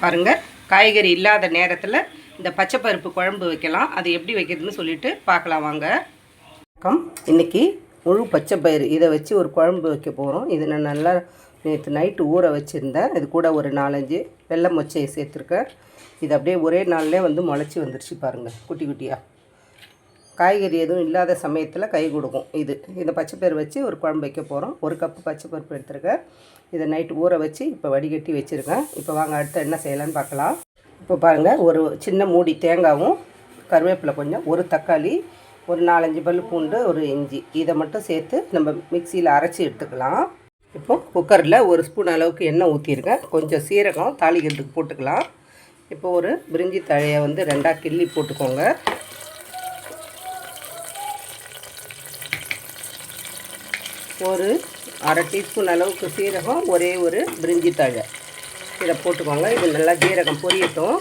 பாருங்கள் காய்கறி இல்லாத நேரத்தில் இந்த பச்சை பருப்பு குழம்பு வைக்கலாம். அது எப்படி வைக்கிறதுன்னு சொல்லிட்டு பார்க்கலாம் வாங்க. வணக்கம். இன்னைக்கு முழு பச்சை பயிறு இதை வச்சு ஒரு குழம்பு வைக்க போகிறோம் இது நான் நல்லா நேற்று நைட்டு ஊற வச்சுருந்தேன். இது கூட ஒரு நாலஞ்சு வெள்ளை மொச்சையை சேர்த்துருக்கேன். இது அப்படியே ஒரே நாள்லேயே வந்து முளைச்சி வந்துருச்சு பாருங்கள் குட்டி குட்டியாக காய்கறி எதுவும் இல்லாத சமயத்தில் கை கொடுக்கும். இது. இந்த பச்சைப்பயிறு வச்சு ஒரு குழம்பு வைக்க போகிறோம் ஒரு கப்பு பச்சைப்பருப்பு எடுத்துருக்கேன் இதை நைட்டு ஊற வச்சு இப்போ வடிகட்டி வச்சுருக்கேன் இப்போ வாங்க அடுத்து என்ன செய்யலான்னு பார்க்கலாம். இப்போ பாருங்கள் ஒரு சின்ன மூடி தேங்காவும் கருவேப்பிலை கொஞ்சம் ஒரு தக்காளி ஒரு நாலஞ்சு பல் பூண்டு ஒரு இஞ்சி. இதை மட்டும் சேர்த்து நம்ம மிக்சியில் அரைச்சி எடுத்துக்கலாம். இப்போ குக்கரில் ஒரு ஸ்பூன் அளவுக்கு எண்ணெய் ஊற்றிருக்கேன் கொஞ்சம் சீரகம் தாளிக்கிறதுக்கு போட்டுக்கலாம். இப்போ ஒரு பிரிஞ்சி தழையை வந்து ரெண்டாக கிள்ளி போட்டுக்கோங்க. ஒரு அரை டீஸ்பூன் அளவுக்கு சீரகம் ஒரே ஒரு பிரிஞ்சி தழை. இதை போட்டுக்கோங்க. இது நல்லா ஜீரகம் பொரியட்டும்.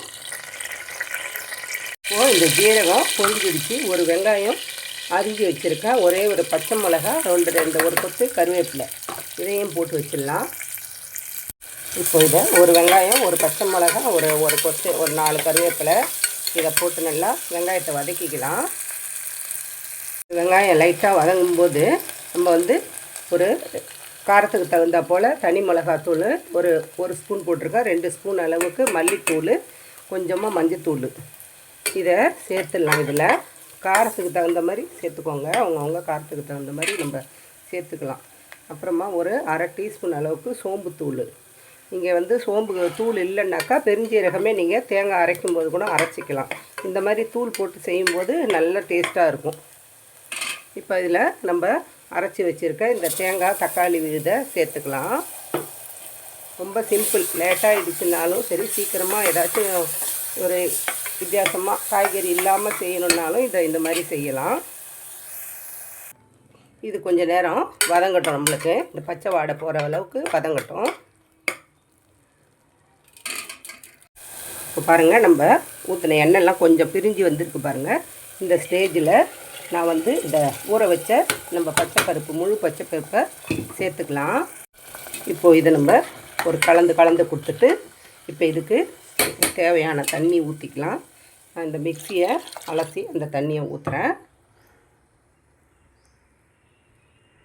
இப்போது இந்த ஜீரகம் பொரிஞ்சிடுச்சு. ஒரு வெங்காயம் அரிஞ்சு வச்சுருக்கேன் ஒரே ஒரு பச்சை மிளகா ரெண்டு ரெண்டு ஒரு கொத்து கருவேப்பிலை. இதையும் போட்டு வச்சிடலாம். இப்போ இதை ஒரு வெங்காயம் ஒரு பச்சை மிளகா ஒரு ஒரு கொத்து ஒரு நாலு கருவேப்பிலை. இதை போட்டு நல்லா வெங்காயத்தை வதக்கிக்கலாம். வெங்காயம் லைட்டாக வதங்கும்போது நம்ம வந்து ஒரு காரத்துக்கு தகுந்தா போல் தனி மிளகாத்தூள் ஒரு ஒரு ஸ்பூன் போட்டிருக்கேன் ரெண்டு ஸ்பூன் அளவுக்கு மல்லித்தூள் கொஞ்சமாக மஞ்சத்தூள். இதை சேர்த்துடலாம் இதில். காரத்துக்கு தகுந்த மாதிரி சேர்த்துக்கோங்க. அவங்கவுங்க காரத்துக்கு தகுந்த மாதிரி நம்ம சேர்த்துக்கலாம். அப்புறமா ஒரு அரை டீஸ்பூன் அளவுக்கு சோம்புத்தூள். இங்கே வந்து சோம்பு தூள் இல்லைன்னாக்கா பெருஞ்சீரகமே நீங்கள் தேங்காய் அரைக்கும் போது கூட அரைச்சிக்கலாம். இந்த மாதிரி தூள் போட்டு செய்யும்போது நல்ல டேஸ்ட்டாக இருக்கும். இப்போ இதில் நம்ம அரைச்சி வச்சுருக்க. இந்த தேங்காய் தக்காளி விழுதை சேர்த்துக்கலாம். ரொம்ப சிம்பிள். லேட்டாக இடிச்சுனாலும் சரி சீக்கிரமாக ஏதாச்சும் ஒரு வித்தியாசமாக காய்கறி இல்லாமல் செய்யணுன்னாலும் இதை இந்த மாதிரி செய்யலாம். இது கொஞ்சம் நேரம் வதங்கட்டும் நம்மளுக்கு. இந்த பச்சை வாடை போகிற அளவுக்கு வதங்கட்டும். இப்போ பாருங்கள் நம்ம ஊற்றின எண்ணெய்லாம் கொஞ்சம் பிரிஞ்சு வந்திருக்கு பாருங்கள் இந்த ஸ்டேஜில் நான் வந்து இந்த ஊற வச்ச நம்ம பச்சை பருப்பு முழு பச்சை பருப்பை சேர்த்துக்கலாம். இப்போது இதை நம்ம ஒரு கலந்து கலந்து கொடுத்துட்டு இப்போ இதுக்கு தேவையான தண்ணி ஊற்றிக்கலாம் நான் இந்த மிக்சியை அலசி அந்த தண்ணியை ஊற்றுறேன்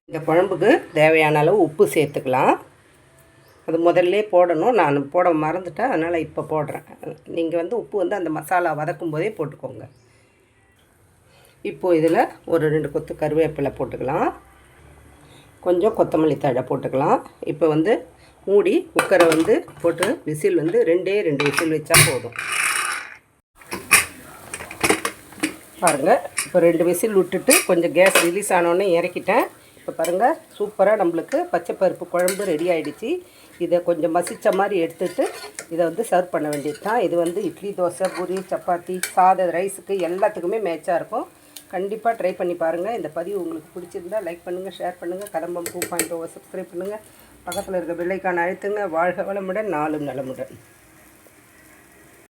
இந்த குழம்புக்கு தேவையான அளவு உப்பு சேர்த்துக்கலாம். அது முதல்ல போடணும். நான் போட மறந்துட்டேன். அதனால் இப்போ போடுறேன். நீங்கள் வந்து உப்பு வந்து அந்த மசாலா வதக்கும் போதே போட்டுக்கோங்க. இப்போது இதில் ஒரு ரெண்டு கொத்து கருவேப்பிலை போட்டுக்கலாம். கொஞ்சம் கொத்தமல்லி தழை போட்டுக்கலாம். இப்போ வந்து மூடி குக்கரை வந்து போட்டு விசில் வந்து ரெண்டே ரெண்டு விசில் வச்சா போதும். பாருங்கள் இப்போ ரெண்டு விசில் விட்டுட்டு கொஞ்சம் கேஸ் ரிலீஸ் ஆனோடனே இறக்கிட்டேன். இப்போ பாருங்கள் சூப்பராக நம்மளுக்கு பச்சை பருப்பு குழம்பு ரெடி ஆகிடுச்சு இதை கொஞ்சம் மசித்த மாதிரி எடுத்துட்டு இதை வந்து சர்வ் பண்ண வேண்டியது தான் இது வந்து இட்லி தோசை பூரி சப்பாத்தி சாதம் ரைஸுக்கு எல்லாத்துக்குமே மேட்சாக இருக்கும். கண்டிப்பாக ட்ரை பண்ணி பாருங்கள் இந்த பதிவு உங்களுக்கு பிடிச்சிருந்தா லைக் பண்ணுங்கள் ஷேர் பண்ணுங்கள் Kadambam two point over oh subscribe பண்ணுங்கள் பக்கத்தில் இருக்க பெல்லைக்கான அழுத்துங்க. வாழ்க வளமுடன் நாளும் நலமுடன்.